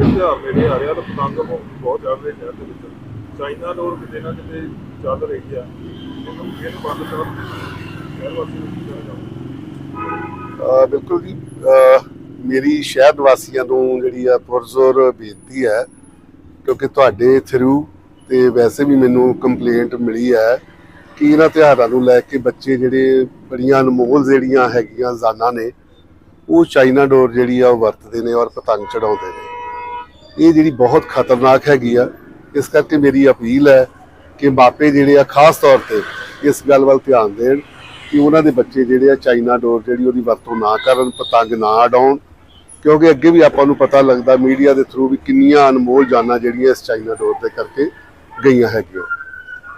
ਰਿਹਾ ਤਾਂ ਪਤੰਗ ਬਹੁਤ ਚੱਲ ਰਹੇ ਸ਼ਹਿਰ ਦੇ ਵਿੱਚ। ਚਾਈਨਾ ਡੋਰ ਕਿਤੇ ਨਾ ਕਿਤੇ ਚੱਲ ਰਹੀ ਆ। ਇਹਨੂੰ ਇਹਨੂੰ ਬੰਦ ਕਰਨ ਸ਼ਹਿਰ ਵਾਸੀ ਨੂੰ ਕੀ ਕਹਿਣਾ ਬਿਲਕੁਲ ਜੀ ਮੇਰੀ ਸ਼ਹਿਰ ਵਾਸੀਆਂ ਨੂੰ ਜਿਹੜੀ ਆ ਪੁਰਜ਼ੋਰ ਬੇਨਤੀ ਹੈ, ਕਿਉਂਕਿ ਤੁਹਾਡੇ ਥਰੂ ਤੇ ਵੈਸੇ ਵੀ ਮੈਨੂੰ ਕੰਪਲੇਂਟ ਮਿਲੀ ਹੈ ਕਿ ਇਹਨਾਂ ਤਿਉਹਾਰਾਂ ਨੂੰ ਲੈ ਕੇ ਬੱਚੇ ਜਿਹੜੇ ਬੜੀਆਂ ਅਨਮੋਲ ਜਿਹੜੀਆਂ ਹੈਗੀਆਂ ਜ਼ਾਨਾਂ ਨੇ, ਉਹ ਚਾਈਨਾ ਡੋਰ ਜਿਹੜੀ ਆ ਉਹ ਵਰਤਦੇ ਨੇ ਔਰ ਪਤੰਗ ਚੜਾਉਂਦੇ ਨੇ। ਇਹ ਜਿਹੜੀ ਬਹੁਤ ਖਤਰਨਾਕ ਹੈਗੀ ਆ, ਇਸ ਕਰਕੇ ਮੇਰੀ ਅਪੀਲ ਹੈ ਕਿ ਮਾਪੇ ਜਿਹੜੇ ਆ, ਖਾਸ ਤੌਰ ਤੇ ਇਸ ਗੱਲ ਵੱਲ ਧਿਆਨ ਦੇਣ ਕਿ ਉਹਨਾਂ ਦੇ ਬੱਚੇ ਜਿਹੜੇ ਆ, ਚਾਈਨਾ ਡੋਰ ਜਿਹੜੀ ਉਹਦੀ ਵਰਤੋਂ ਨਾ ਕਰਨ, ਪਤੰਗ ਨਾ ਉਡਾਉਣ, ਕਿਉਂਕਿ ਅੱਗੇ ਵੀ ਆਪਾਂ ਨੂੰ ਪਤਾ ਲੱਗਦਾ ਮੀਡੀਆ ਦੇ ਥਰੂ ਵੀ ਕਿੰਨੀਆਂ ਅਨਮੋਲ ਜਾਨਾਂ ਜਿਹੜੀਆਂ ਇਸ ਚਾਈਨਾ ਡੋਰ ਦੇ ਕਰਕੇ ਗਈਆਂ ਹੈਗੀਆਂ।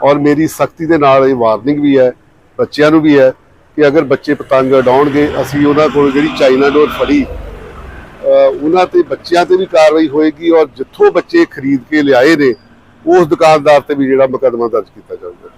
ਔਰ ਮੇਰੀ ਸਖਤੀ ਦੇ ਨਾਲ ਇਹ ਵਾਰਨਿੰਗ ਵੀ ਹੈ, ਬੱਚਿਆਂ ਨੂੰ ਵੀ ਹੈ ਕਿ ਅਗਰ ਬੱਚੇ ਪਤੰਗ ਉਡਾਉਣਗੇ, ਅਸੀਂ ਉਹਨਾਂ ਕੋਲ ਜਿਹੜੀ ਚਾਈਨਾ ਡੋਰ ਫੜੀ ਉਹਨਾਂ ਤੇ ਬੱਚਿਆਂ ਤੇ ਵੀ ਕਾਰਵਾਈ ਹੋਏਗੀ ਔਰ ਜਿੱਥੋਂ ਬੱਚੇ ਖਰੀਦ ਕੇ ਲਿਆਏ ਨੇ, ਉਸ ਦੁਕਾਨਦਾਰ ਤੇ ਵੀ ਜਿਹੜਾ ਮੁਕੱਦਮਾ ਦਰਜ ਕੀਤਾ ਜਾਊਗਾ।